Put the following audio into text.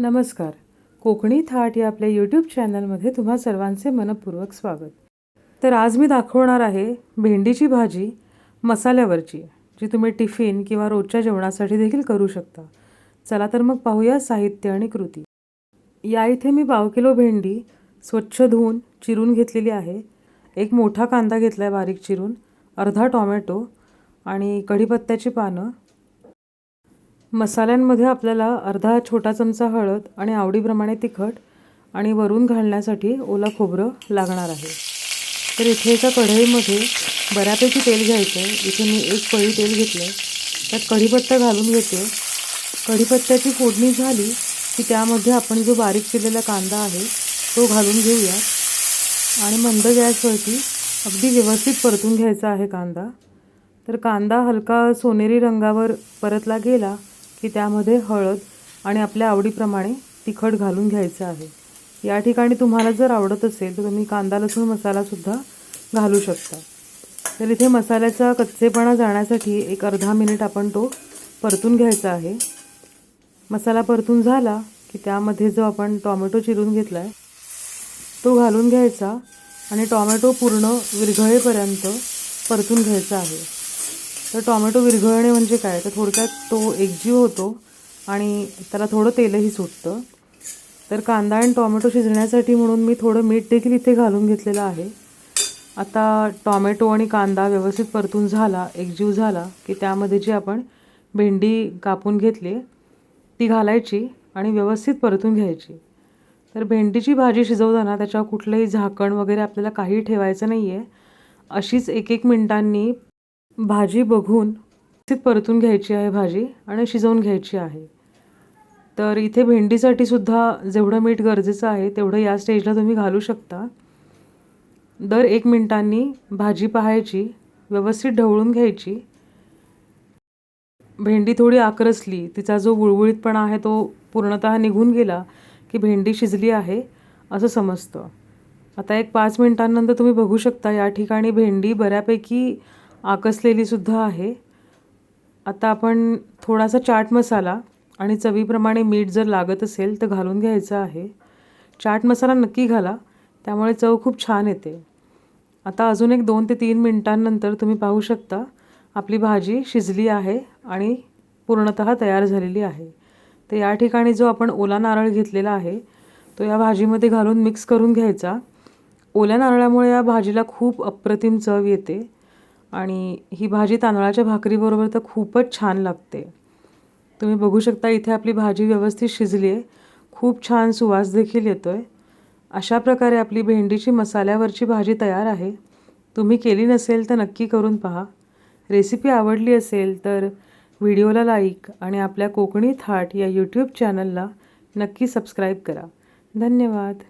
नमस्कार. कोकणी थाट या आपल्या यूट्यूब चॅनलमध्ये तुम्हा सर्वांचे मनपूर्वक स्वागत. तर आज मी दाखवणार आहे भेंडीची भाजी मसाल्यावरची जी तुम्ही टिफिन किंवा रोजच्या जेवणासाठी देखील करू शकता. चला तर मग पाहूया साहित्य आणि कृती. या इथे मी पाव किलो भेंडी स्वच्छ धुवून चिरून घेतलेली आहे. एक मोठा कांदा घेतला आहे बारीक चिरून अर्धा टॉमॅटो आणि कढीपत्त्याची पानं मसाल्यांमध्ये आपल्याला अर्धा छोटा चमचा हळद आणि आवडीप्रमाणे तिखट आणि वरून घालण्यासाठी ओला खोबरं लागणार आहे. तर इथे एका कढईमध्ये बऱ्यापैकी तेल घ्यायचं आहे. इथे मी एक पळी तेल घेतलं आहे. त्यात कढीपत्ता घालून घेते. कढीपत्त्याची फोडणी झाली की त्यामध्ये आपण जो बारीक केलेला कांदा आहे तो घालून घेऊया. आणि मंद गॅसवरती अगदी व्यवस्थित परतून घ्यायचा आहे कांदा. तर कांदा हलका सोनेरी रंगावर परतला गेला की त्यामध्ये हळद आणि आपल्या आवडीप्रमाणे तिखट घालून घ्यायचं आहे. या ठिकाणी तुम्हाला जर आवडत असेल तर तुम्ही कांदा लसूण मसालासुद्धा घालू शकता. तर इथे मसाल्याचा कच्चेपणा जाण्यासाठी एक अर्धा मिनिट आपण तो परतून घ्यायचा आहे. मसाला परतून झाला की त्यामध्ये जो आपण टॉमॅटो चिरून घेतला आहे तो घालून घ्यायचा आणि टॉमॅटो पूर्ण विरघळेपर्यंत परतून घ्यायचा आहे. तर टॉमॅटो विरघळणे म्हणजे काय? तर थोडक्यात तो एकजीव होतो आणि त्याला थोडं तेलही सुटतं. तर कांदा आणि टॉमॅटो शिजण्यासाठी म्हणून मी थोडं मीठ देखील इथे घालून घेतलेलं आहे. आता टॉमॅटो आणि कांदा व्यवस्थित परतून झाला एकजीव झाला की त्यामध्ये जी आपण भेंडी कापून घेतली ती घालायची आणि व्यवस्थित परतून घ्यायची. तर भेंडीची भाजी शिजवताना त्याच्यावर कुठलंही झाकण वगैरे आपल्याला काही ठेवायचं नाही आहे अशीच एक एक मिनटांनी भाजी बघून व्यवस्थित परतून घ्यायची आहे भाजी आणि शिजवून घ्यायची आहे. तर इथे भेंडीसाठी सुद्धा जेवढं मीठ गरजेचं आहे तेवढं या स्टेजला तुम्ही घालू शकता. दर एक मिनटांनी भाजी पाहायची व्यवस्थित ढवळून घ्यायची. भेंडी थोडी आकरसली तिचा जो गुळगुळीतपणा आहे तो पूर्णतः निघून गेला की भेंडी शिजली आहे असं समजतं. आता एक पाच मिनटांनंतर तुम्ही बघू शकता या ठिकाणी भेंडी बऱ्यापैकी आकसलेलीसुद्धा आहे. आता आपण थोडासा चाट मसाला आणि चवीप्रमाणे मीठ जर लागत असेल तर घालून घ्यायचं आहे. चाट मसाला नक्की घाला त्यामुळे चव खूप छान येते. आता अजून एक दोन ते तीन मिनटांनंतर तुम्ही पाहू शकता आपली भाजी शिजली आहे आणि पूर्णतः तयार झालेली आहे. तर या ठिकाणी जो आपण ओला नारळ घेतलेला आहे तो या भाजीमध्ये घालून मिक्स करून घ्यायचा. ओल्या नारळामुळे या भाजीला खूप अप्रतिम चव येते. आणि ही भाजी तांदळाच्या भाकरीबरोबर तर खूपच छान लागते. तुम्ही बघू शकता इथे आपली भाजी व्यवस्थित शिजली आहे खूप छान सुवास देखील येतो आहे अशा प्रकारे आपली भेंडीची मसाल्यावरची भाजी तयार आहे. तुम्ही केली नसेल तर नक्की करून पहा. रेसिपी आवडली असेल तर व्हिडिओला लाईक आणि आपल्या कोकणी थाट या यूट्यूब चॅनलला नक्की सबस्क्राईब करा. धन्यवाद.